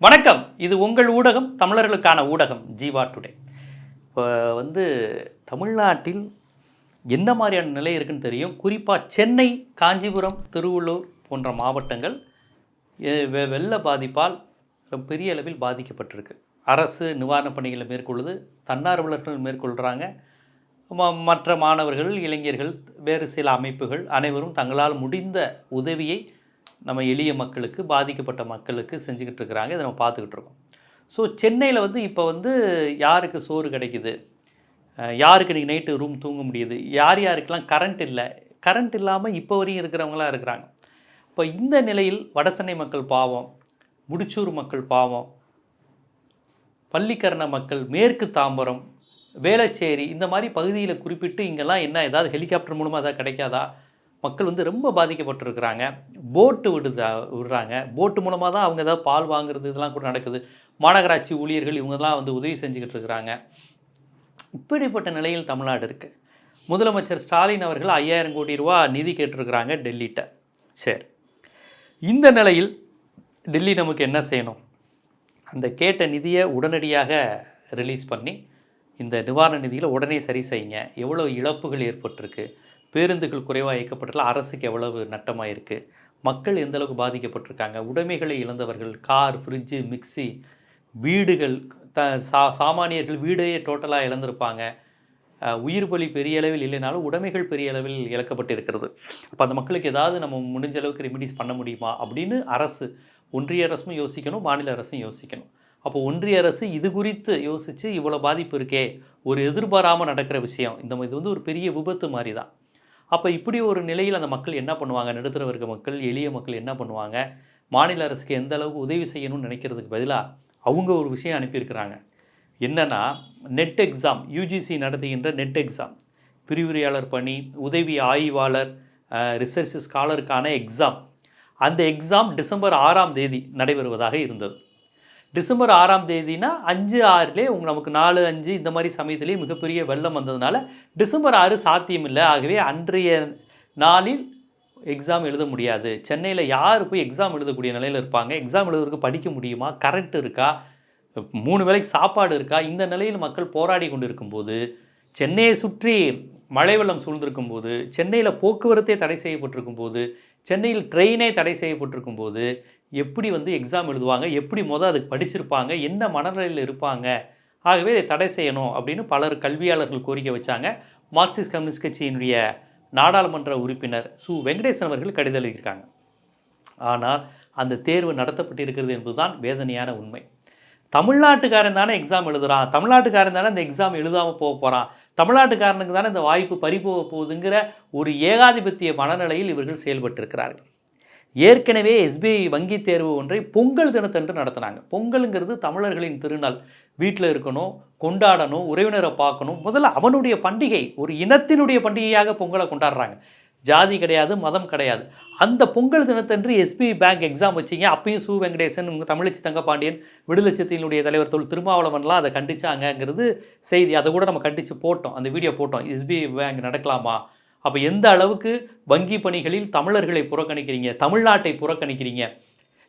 வணக்கம். இது உங்கள் ஊடகம் தமிழர்களுக்கான ஊடகம் ஜீவா டுடே. இப்போ வந்து தமிழ்நாட்டில் என்ன மாதிரியான நிலை இருக்குன்னு தெரியும். குறிப்பாக சென்னை காஞ்சிபுரம் திருவள்ளூர் போன்ற மாவட்டங்கள் வெ- வெள்ள பாதிப்பால் பெரிய அளவில் பாதிக்கப்பட்டிருக்கு. அரசு நிவாரணப் பணிகளை மேற்கொள்ளுது தன்னார்வலர்கள் மேற்கொள்கிறாங்க ம- மற்ற மாணவர்கள் இளைஞர்கள் வேறு சில அமைப்புகள் அனைவரும் தங்களால் முடிந்த உதவியை நம்ம எளிய மக்களுக்கு பாதிக்கப்பட்ட மக்களுக்கு செஞ்சுக்கிட்டு இருக்கிறாங்க. இதை நம்ம பார்த்துக்கிட்டு இருக்கோம். ஸோ சென்னையில் வந்து இப்போ வந்து யாருக்கு சோறு கிடைக்குது? யாருக்கு இன்றைக்கி நைட்டு ரூம் தூங்க முடியுது? யார் யாருக்கெல்லாம் கரண்ட் இல்லை? கரண்ட் இல்லாமல் இப்போ வரையும் இருக்கிறவங்களாம் இருக்கிறாங்க. இப்போ இந்த நிலையில் வடசென்னை மக்கள் பாவம் முடிச்சூர் மக்கள் பாவம் பள்ளிக்கரண மக்கள் மேற்கு தாம்பரம் வேளச்சேரி இந்த மாதிரி பகுதியில் குறிப்பிட்டு இங்கெல்லாம் என்ன ஏதாவது ஹெலிகாப்டர் மூலமாக ஏதாவது கிடைக்காதா? மக்கள் வந்து ரொம்ப பாதிக்கப்பட்டிருக்கிறாங்க. போட்டு விடுதா விடுறாங்க. போட்டு மூலமாக தான் அவங்க ஏதாவது பால் வாங்குறது இதெல்லாம் கூட நடக்குது. மாநகராட்சி ஊழியர்கள் இவங்கெல்லாம் வந்து உதவி செஞ்சுக்கிட்டு இருக்கிறாங்க. இப்படிப்பட்ட நிலையில் தமிழ்நாடு இருக்குது முதலமைச்சர் ஸ்டாலின் அவர்கள் ஐயாயிரம் கோடி ரூபா நிதி கேட்டிருக்கிறாங்க டெல்லிகிட்ட சரி. இந்த நிலையில் டெல்லி நமக்கு என்ன செய்யணும்? அந்த கேட்ட நிதியை உடனடியாக ரிலீஸ் பண்ணி இந்த நிவாரண நிதியில் உடனே சரி செய்யுங்க. எவ்வளோ இழப்புகள் ஏற்பட்டிருக்கு? பேருந்துகள் குறைவாக இயக்கப்பட்டதில் அரசுக்கு எவ்வளவு நட்டமாக இருக்குது மக்கள் எந்த அளவுக்கு பாதிக்கப்பட்டிருக்காங்க? உடைமைகளை இழந்தவர்கள் கார் ஃப்ரிட்ஜு மிக்சி வீடுகள் த சா சாமானியர்கள் வீடையே டோட்டலாக இழந்திருப்பாங்க. உயிர் பலி பெரிய அளவில் இல்லைனாலும் உடைமைகள் பெரிய அளவில் இழக்கப்பட்டு இருக்கிறது அப்போ அந்த மக்களுக்கு ஏதாவது நம்ம முடிஞ்ச அளவுக்கு ரெமிடிஸ் பண்ண முடியுமா? அப்படின்னு அரசு ஒன்றிய அரசும் யோசிக்கணும் மாநில அரசும் யோசிக்கணும். அப்போ ஒன்றிய அரசு இது குறித்து யோசித்து இவ்வளோ பாதிப்பு இருக்கே ஒரு எதிர்பாராமல் நடக்கிற விஷயம். இந்த இது வந்து ஒரு பெரிய விபத்து மாதிரி தான். அப்போ இப்படி ஒரு நிலையில் அந்த மக்கள் என்ன பண்ணுவாங்க? நடுத்தர வர்க்க மக்கள் எளிய மக்கள் என்ன பண்ணுவாங்க? மாநில அரசுக்கு எந்த அளவுக்கு உதவி செய்யணும்னு நினைக்கிறதுக்கு பதிலாக அவங்க ஒரு விஷயம் அனுப்பியிருக்கிறாங்க. என்னென்னா நெட் எக்ஸாம் யூஜிசி நடத்துகின்ற நெட் எக்ஸாம் விரிவுரையாளர் பணி உதவி ஆய்வாளர் ரிசர்ச் ஸ்காலருக்கான எக்ஸாம் அந்த எக்ஸாம் டிசம்பர் ஆறாம் தேதி நடைபெறுவதாக இருந்தது. டிசம்பர் ஆறாம் தேதினா அஞ்சு ஆறுலே உங்க நமக்கு நாலு அஞ்சு இந்த மாதிரி சமயத்துலேயே மிகப்பெரிய வெள்ளம் வந்ததுனால டிசம்பர் ஆறு சாத்தியமில்லை. ஆகவே அன்றைய நாளில் எக்ஸாம் எழுத முடியாது. சென்னையில் யார் போய் எக்ஸாம் எழுதக்கூடிய நிலையில் இருப்பாங்க? எக்ஸாம் எழுதுறதுக்கு படிக்க முடியுமா? கரண்ட் இருக்கா? மூணு வேளைக்கு சாப்பாடு இருக்கா? இந்த நிலையில் மக்கள் போராடி கொண்டு இருக்கும்போது சென்னையை சுற்றி மழை வெள்ளம் சூழ்ந்திருக்கும் போது சென்னையில் போக்குவரத்தே தடை செய்யப்பட்டிருக்கும் போது சென்னையில் ட்ரெயினே தடை செய்யப்பட்டிருக்கும் போது எப்படி வந்து எக்ஸாம் எழுதுவாங்க எப்படி மொதல் அதுக்கு படிச்சிருப்பாங்க என்ன மனநிலையில் இருப்பாங்க ஆகவே இதை தடை செய்யணும் அப்படின்னு பலர் கல்வியாளர்கள் கோரிக்கை வச்சாங்க. மார்க்சிஸ்ட் கம்யூனிஸ்ட் கட்சியினுடைய நாடாளுமன்ற உறுப்பினர் சு. வெங்கடேசன் அவர்கள் கடிதம் எழுதியிருக்காங்க. ஆனால் அந்த தேர்வு நடத்தப்பட்டிருக்கிறது என்பதுதான் வேதனையான உண்மை. தமிழ்நாட்டுக்காரன் தானே எக்ஸாம் எழுதுகிறான் தமிழ்நாட்டுக்காரன் தானே இந்த எக்ஸாம் எழுதாமல் போக போகிறான் தமிழ்நாட்டுக்காரனுக்கு தானே இந்த வாய்ப்பு பறிபோக போகுதுங்கிற ஒரு ஏகாதிபத்திய மனநிலையில் இவர்கள் செயல்பட்டிருக்கிறார்கள். ஏற்கனவே எஸ்பிஐ வங்கி தேர்வு ஒன்றை பொங்கல் தினத்தன்று நடத்தினாங்க. பொங்கலுங்கிறது தமிழர்களின் திருநாள். வீட்டில் இருக்கணும் கொண்டாடணும் உறவினரை பார்க்கணும். முதல்ல அவனுடைய பண்டிகை ஒரு இனத்தினுடைய பண்டிகையாக பொங்கலை கொண்டாடுறாங்க. ஜாதி கிடையாது மதம் கிடையாது. அந்த பொங்கல் தினத்தன்று எஸ்பிஐ பேங்க் எக்ஸாம் வச்சிங்க. அப்பயும் சு வெங்கடேசன் உங்க தமிழச்சி தங்கபாண்டியன் விடுதலட்சத்தினுடைய தலைவர் தொழில் திருமாவளவன்லாம் அதை கண்டிச்சாங்கங்கிறது செய்தி. அதை கூட நம்ம கண்டித்து போட்டோம். அந்த வீடியோ போட்டோம். எஸ்பிஐ பேங்க் நடக்கலாமா? அப்போ எந்த அளவுக்கு வங்கி பணிகளில் தமிழர்களை புறக்கணிக்கிறீங்க? தமிழ்நாட்டை புறக்கணிக்கிறீங்க?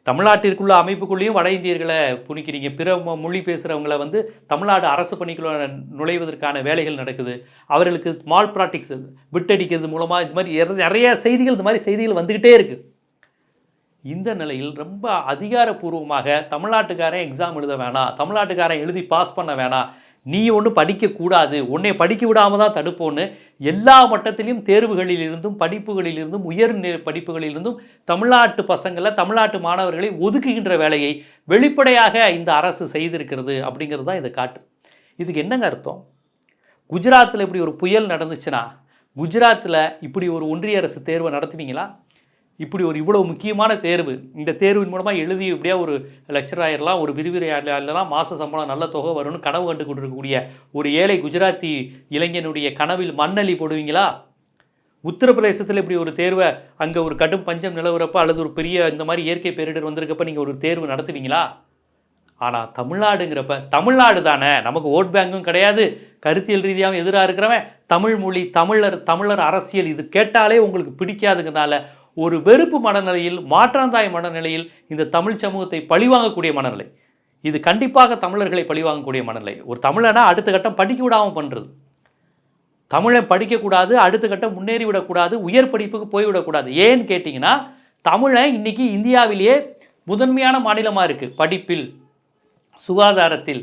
தமிழ்நாட்டிற்குள்ள அமைப்புக்குள்ளேயும் வட இந்தியர்களை புணிக்கிறீங்க பிற மொழி பேசுகிறவங்கள வந்து தமிழ்நாடு அரசு பணிக்குள்ள நுழைவதற்கான வேலைகள் நடக்குது. அவர்களுக்கு மால் ப்ராக்டிக்ஸ் விட்டடிக்கிறது மூலமாக இது மாதிரி நிறைய செய்திகள் இந்த மாதிரி செய்திகள் வந்துக்கிட்டே இருக்குது இந்த நிலையில் ரொம்ப அதிகாரப்பூர்வமாக தமிழ்நாட்டுக்காரன் எக்ஸாம் எழுத வேணாம். தமிழ்நாட்டுக்காரன் எழுதி பாஸ் பண்ண வேணாம். நீ ஒன்றும் படிக்கக்கூடாது. உன்னை படிக்க விடாமல் தான் தடுப்போன்னு எல்லா மட்டத்திலையும் தேர்வுகளிலிருந்தும் படிப்புகளிலிருந்தும் உயர் படிப்புகளிலிருந்தும் தமிழ்நாட்டு பசங்களை தமிழ்நாட்டு மாணவர்களை ஒதுக்குகின்ற வேலையை வெளிப்படையாக இந்த அரசு செய்திருக்கிறது அப்படிங்கிறது தான் இதை காட்டு. இதுக்கு என்னங்க அர்த்தம்? குஜராத்தில் இப்படி ஒரு புயல் நடந்துச்சுன்னா குஜராத்தில் இப்படி ஒரு ஒன்றிய அரசு தேர்வை நடத்துவீங்களா? இப்படி ஒரு இவ்வளோ முக்கியமான தேர்வு இந்த தேர்வின் மூலமாக எழுதி இப்படியா ஒரு லெக்சர் ஆயிடலாம் ஒரு விரிவுரையாளர்லாம் மாத சம்பளம் நல்ல தொகை வரும்னு கனவு கண்டு கொண்டிருக்கக்கூடிய ஒரு ஏழை குஜராத்தி இளைஞனுடைய கனவில் மண்ணலி போடுவீங்களா? உத்தரப்பிரதேசத்தில் இப்படி ஒரு தேர்வை அங்கே ஒரு கடும் பஞ்சம் நிலவுறப்ப அல்லது ஒரு பெரிய இந்த மாதிரி இயற்கை பேரிடர் வந்திருக்கப்ப நீங்கள் ஒரு தேர்வு நடத்துவீங்களா? ஆனால் தமிழ்நாடுங்கிறப்ப தமிழ்நாடு தானே நமக்கு ஓட் பேங்கும் கிடையாது கருத்தியல் ரீதியாகவும் எதிராக இருக்கிறவன் தமிழ் மொழி தமிழர் தமிழர் அரசியல் இது கேட்டாலே உங்களுக்கு பிடிக்காதுங்கிறனால ஒரு வெறுப்பு மனநிலையில் மாற்றாந்தாய் மனநிலையில் இந்த தமிழ் சமூகத்தை பழிவாங்கக்கூடிய மனநிலை. இது கண்டிப்பாக தமிழர்களை பழிவாங்கக்கூடிய மனநிலை. ஒரு தமிழனா அடுத்த கட்டம் படிக்க விடாமல் பண்ணுறது தமிழை படிக்கக்கூடாது அடுத்த கட்டம் முன்னேறி விடக்கூடாது உயர் படிப்புக்கு போய்விடக்கூடாது ஏன்னு கேட்டிங்கன்னா தமிழை இன்றைக்கி இந்தியாவிலேயே முதன்மையான மாநிலமாக இருக்குது படிப்பில் சுகாதாரத்தில்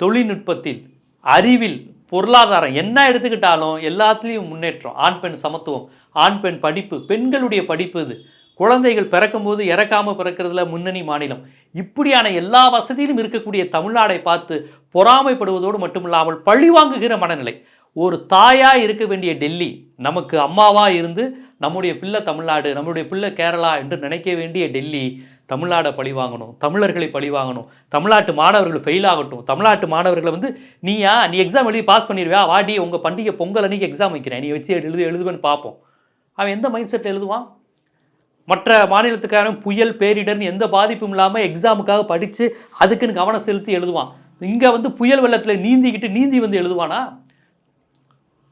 தொழில்நுட்பத்தில் அறிவில் பொருளாதாரம் என்ன எடுத்துக்கிட்டாலும் எல்லாத்துலேயும் முன்னேற்றம் ஆண் பெண் சமத்துவம். ஆண் பெண் படிப்பு பெண்களுடைய படிப்பு இது. குழந்தைகள் பிறக்கும்போது இறக்காமல் பிறக்கிறதுல முன்னணி மாநிலம். இப்படியான எல்லா வசதியிலும் இருக்கக்கூடிய தமிழ்நாடை பார்த்து பொறாமைப்படுவதோடு மட்டுமில்லாமல் பழிவாங்குகிற மனநிலை. ஒரு தாயாக இருக்க வேண்டிய டெல்லி நமக்கு அம்மாவாக இருந்து நம்முடைய பிள்ளை தமிழ்நாடு நம்முடைய பிள்ளை கேரளா என்று நினைக்க வேண்டிய டெல்லி தமிழ்நாடை பழி வாங்கணும் தமிழர்களை பழி வாங்கணும். தமிழ்நாட்டு மாணவர்கள் ஃபெயில் ஆகட்டும். தமிழ்நாட்டு மாணவர்களை வந்து நீயா நீ எக்ஸாம் எழுதி பாஸ் பண்ணிடுவியா வாடி உங்கள் பண்டிகை பொங்கல் அன்றைக்கி எக்ஸாம் வைக்கிறேன். நீ வச்சு எழுது எழுதுவேன்னு பார்ப்போம். அவன் எந்த மைண்ட் செட்டில் எழுதுவான்? மற்ற மாநிலத்துக்காரன் புயல் பேரிடர்னு எந்த பாதிப்பும் இல்லாமல் எக்ஸாமுக்காக படித்து அதுக்குன்னு கவனம் செலுத்தி எழுதுவான். இங்கே வந்து புயல் வெள்ளத்தில் நீந்திக்கிட்டு நீந்தி வந்து எழுதுவானா?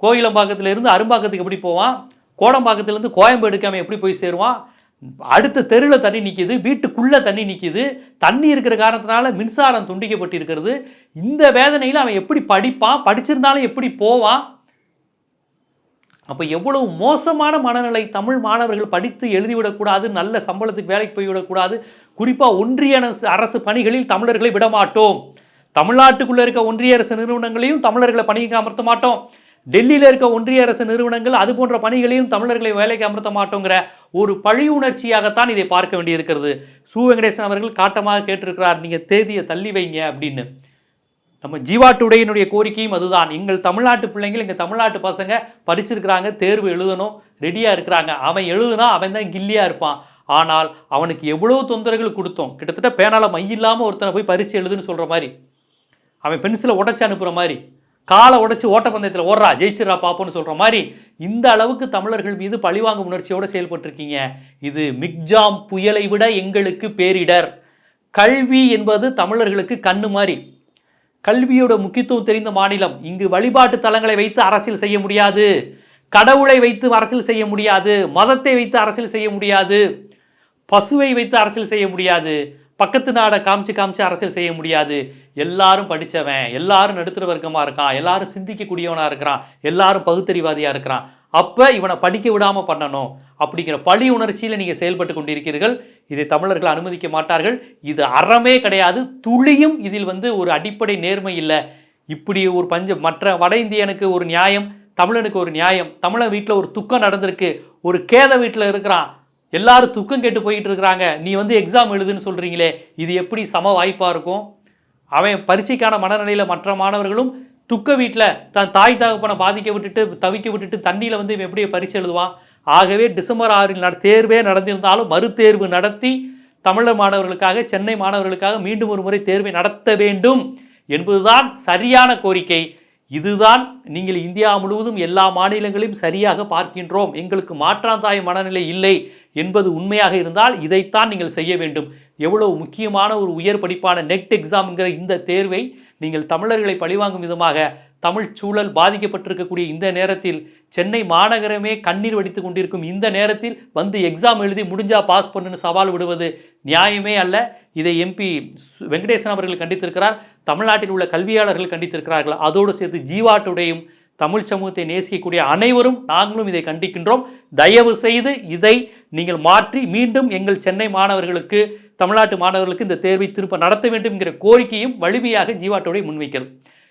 கோயிலம்பாக்கத்தில் இருந்து அரும்பாக்கத்துக்கு எப்படி போவான்? கோடம்பாக்கத்துலேருந்து கோயம்பேடுக்கு அவன் எப்படி போய் சேருவான்? அடுத்த தெருவில் தண்ணி நிற்கிது வீட்டுக்குள்ளே தண்ணி நிற்கிது தண்ணி இருக்கிற காரணத்தினால மின்சாரம் துண்டிக்கப்பட்டு இருக்கிறது இந்த வேதனையில் அவன் எப்படி படிப்பான்? படிச்சிருந்தாலும் எப்படி போவான்? அப்போ எவ்வளவு மோசமான மனநிலை தமிழ் மாணவர்கள் படித்து எழுதிவிடக்கூடாது நல்ல சம்பளத்துக்கு வேலைக்கு போய்விடக்கூடாது குறிப்பாக ஒன்றிய அரசு பணிகளில் தமிழர்களை விடமாட்டோம். தமிழ்நாட்டுக்குள்ளே இருக்க ஒன்றிய அரசு நிறுவனங்களையும் தமிழர்களை பணிக்கு அமர்த்த மாட்டோம். டெல்லியில் இருக்க ஒன்றிய அரசு நிறுவனங்கள் அது போன்ற பணிகளையும் தமிழர்களை வேலைக்கு அமர்த்த மாட்டோங்கிற ஒரு பழி உணர்ச்சியாகத்தான் இதை பார்க்க வேண்டியிருக்கிறது. சு. வெங்கடேசன் அவர்கள் காட்டமாக கேட்டிருக்கிறார் நீங்கள் தேதியை தள்ளி வைங்க அப்படின்னு. நம்ம ஜீவா டுடேயினுடைய கோரிக்கையும் அதுதான். எங்கள் தமிழ்நாட்டு பிள்ளைங்கள் எங்கள் தமிழ்நாட்டு பசங்க படிச்சிருக்கிறாங்க தேர்வு எழுதணும் ரெடியாக இருக்கிறாங்க. அவன் எழுதுனா அவன் தான் கில்லியாக இருப்பான். ஆனால் அவனுக்கு எவ்வளோ தொந்தரவுகள் கொடுத்தோம். கிட்டத்தட்ட பேனால் மையில்லாமல் ஒருத்தனை போய் பரிச்சு எழுதுன்னு சொல்கிற மாதிரி. அவன் பென்சிலை உடச்சி அனுப்புகிற மாதிரி. காலை உடைச்சி ஓட்டப்பந்தயத்தில் ஓடுறா ஜெயிச்சிடா பாப்போன்னு சொல்கிற மாதிரி. இந்த அளவுக்கு தமிழர்கள் மீது பழிவாங்கும் உணர்ச்சியோடு செயல்பட்டிருக்கீங்க. இது மிக்ஜாம் புயலை விட எங்களுக்கு பேரிடர். கல்வி என்பது தமிழர்களுக்கு கண்ணு மாதிரி. கல்வியோட முக்கியத்துவம் தெரிந்த மாநிலம். இங்கு வழிபாட்டு தலங்களை வைத்து அரசியல் செய்ய முடியாது. கடவுளை வைத்து அரசியல் செய்ய முடியாது. மதத்தை வைத்து அரசியல் செய்ய முடியாது. பசுவை வைத்து அரசியல் செய்ய முடியாது. பக்கத்து நாடை காமிச்சு காமிச்சு அரசியல் செய்ய முடியாது. எல்லாரும் படித்தவன் எல்லாரும் நடுத்தர வர்க்கமாக இருக்கான் எல்லாரும் சிந்திக்கக்கூடியவனாக இருக்கிறான் எல்லாரும் பகுத்தறிவாதியாக இருக்கிறான். அப்போ இவனை படிக்க விடாமல் பண்ணணும். அப்படிங்கிற பழி உணர்ச்சியில் நீங்கள் செயல்பட்டு கொண்டிருக்கிறீர்கள். இதை தமிழர்கள் அனுமதிக்க மாட்டார்கள். இது அறமே கிடையாது. துளியும் இதில் வந்து ஒரு அடிப்படை நேர்மை இல்லை. இப்படி ஒரு பஞ்ச மற்ற வட இந்தியனுக்கு ஒரு நியாயம் தமிழனுக்கு ஒரு நியாயம் தமிழன் வீட்டில் ஒரு துக்கம் நடந்திருக்கு ஒரு கேத வீட்டில் இருக்கிறான் எல்லாரும் துக்கம் கேட்டு போயிட்டு இருக்கிறாங்க நீ வந்து எக்ஸாம் எழுதுன்னு சொல்கிறீங்களே இது எப்படி சம வாய்ப்பாக இருக்கும்? அவன் பரீட்சைக்கான மனநிலையில் மற்ற மாணவர்களும் துக்க வீட்டில் தன் தாய் தகப்பனை பாதிக்க விட்டுட்டு தவிக்க விட்டுட்டு தண்ணியில் வந்து இவன் எப்படி பரீட்சை எழுதுவான்? ஆகவே டிசம்பர் ஆறில் நட தேர்வே நடந்திருந்தாலும் மறுதேர்வு நடத்தி தமிழர் மாணவர்களுக்காக சென்னை மாணவர்களுக்காக மீண்டும் ஒரு முறை தேர்வை நடத்த வேண்டும் என்பதுதான் சரியான கோரிக்கை. இதுதான் நீங்கள் இந்தியா முழுவதும் எல்லா மாநிலங்களையும் சரியாக பார்க்கின்றோம். எங்களுக்கு மாற்றாந்தாய் மனநிலை இல்லை என்பது உண்மையாக இருந்தால் இதைத்தான் நீங்கள் செய்ய வேண்டும். எவ்வளவு முக்கியமான ஒரு உயர் படிப்பான நெட் எக்ஸாம்ங்கிற இந்த தேர்வை நீங்கள் தமிழர்களை பழிவாங்கும் விதமாக தமிழ் சூழல் பாதிக்கப்பட்டிருக்கக்கூடிய இந்த நேரத்தில் சென்னை மாநகரமே கண்ணீர் வடித்து கொண்டிருக்கும் இந்த நேரத்தில் வந்து எக்ஸாம் எழுதி முடிஞ்சா பாஸ் பண்ணுன்னு சவால் விடுவது நியாயமே அல்ல. இதை எம்பி வெங்கடேசன் அவர்கள் கண்டித்திருக்கிறார். தமிழ்நாட்டில் உள்ள கல்வியாளர்கள் கண்டித்திருக்கிறார்கள். அதோடு சேர்த்து ஜீவாட்டுடையும் தமிழ் சமூகத்தை நேசிக்கக்கூடிய அனைவரும் நாங்களும் இதை கண்டிக்கின்றோம். தயவு செய்து இதை நீங்கள் மாற்றி மீண்டும் எங்கள் சென்னை மாணவர்களுக்கு தமிழ்நாட்டு மாணவர்களுக்கு இந்த தேர்வை திருப்ப நடத்த வேண்டும் என்கிற கோரிக்கையும் வலிமையாக ஜீவாட்டோடைய முன்வைக்கிறது.